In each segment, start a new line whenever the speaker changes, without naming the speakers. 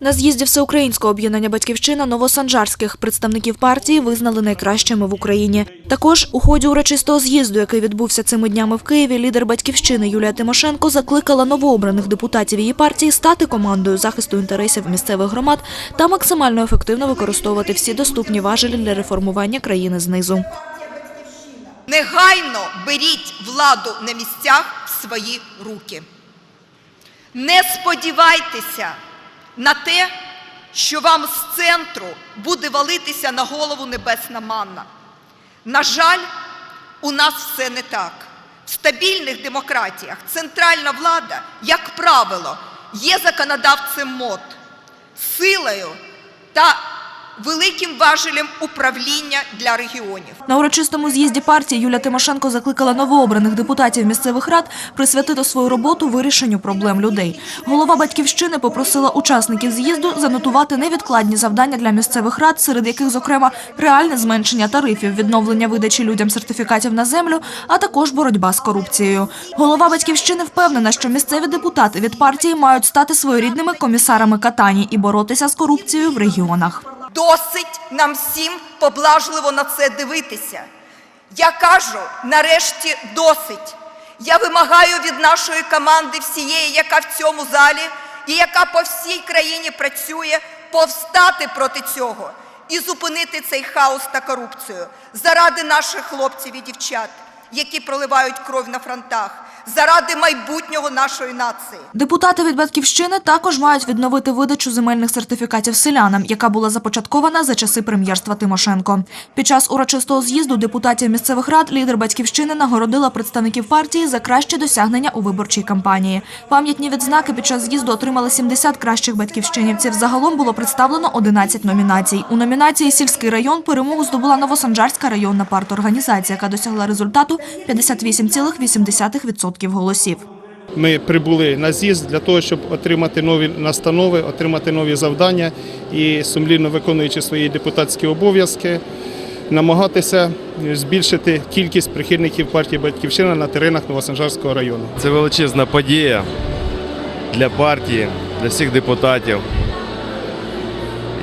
На з'їзді Всеукраїнського об'єднання батьківщина новосанжарських представників партії визнали найкращими в Україні. Також у ході урочистого з'їзду, який відбувся цими днями в Києві, лідер батьківщини Юлія Тимошенко закликала новообраних депутатів її партії стати командою захисту інтересів місцевих громад та максимально ефективно використовувати всі доступні важелі для реформування країни знизу.
Негайно беріть владу на місцях в свої руки. Не сподівайтеся на те, що вам з центру буде валитися на голову небесна манна. На жаль, у нас все не так. В стабільних демократіях центральна влада, як правило, є законодавцем мод, силою та великим важелем управління для регіонів.
На урочистому з'їзді партії Юлія Тимошенко закликала новообраних депутатів місцевих рад присвятити свою роботу вирішенню проблем людей. Голова батьківщини попросила учасників з'їзду занотувати невідкладні завдання для місцевих рад, серед яких, зокрема, реальне зменшення тарифів, відновлення видачі людям сертифікатів на землю, а також боротьба з корупцією. Голова батьківщини впевнена, що місцеві депутати від партії мають стати своєрідними комісарами Катані і боротися з корупцією в регіонах.
Досить нам всім поблажливо на це дивитися. Я кажу, нарешті досить. Я вимагаю від нашої команди всієї, яка в цьому залі і яка по всій країні працює, повстати проти цього і зупинити цей хаос та корупцію заради наших хлопців і дівчат, які проливають кров на фронтах, заради майбутнього нашої нації.
Депутати від батьківщини також мають відновити видачу земельних сертифікатів селянам, яка була започаткована за часи прем'єрства Тимошенко. Під час урочистого з'їзду депутатів місцевих рад лідер батьківщини нагородила представників партії за кращі досягнення у виборчій кампанії. Пам'ятні відзнаки під час з'їзду отримали 70 кращих батьківщинівців. Загалом було представлено 11 номінацій. У номінації Сільський район перемогу здобула Новосанжарська районна парторганізація, яка досягла результату 58,8% голосів.
Ми прибули на з'їзд для того, щоб отримати нові настанови, отримати нові завдання і сумлінно виконуючи свої депутатські обов'язки, намагатися збільшити кількість прихильників партії Батьківщина на теренах Новосанжарського району.
Це величезна подія для партії, для всіх депутатів.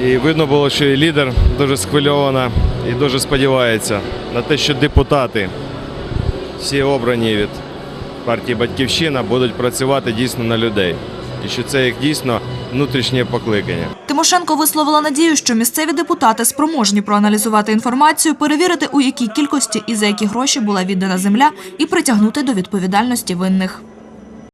І видно було, що і лідер дуже схвильована і дуже сподівається на те, що депутати, всі обрані від партії Батьківщина, будуть працювати дійсно на людей. І що це їх дійсно внутрішнє покликання.
Тимошенко висловила надію, що місцеві депутати спроможні проаналізувати інформацію, перевірити, у якій кількості і за які гроші була віддана земля, і притягнути до відповідальності винних.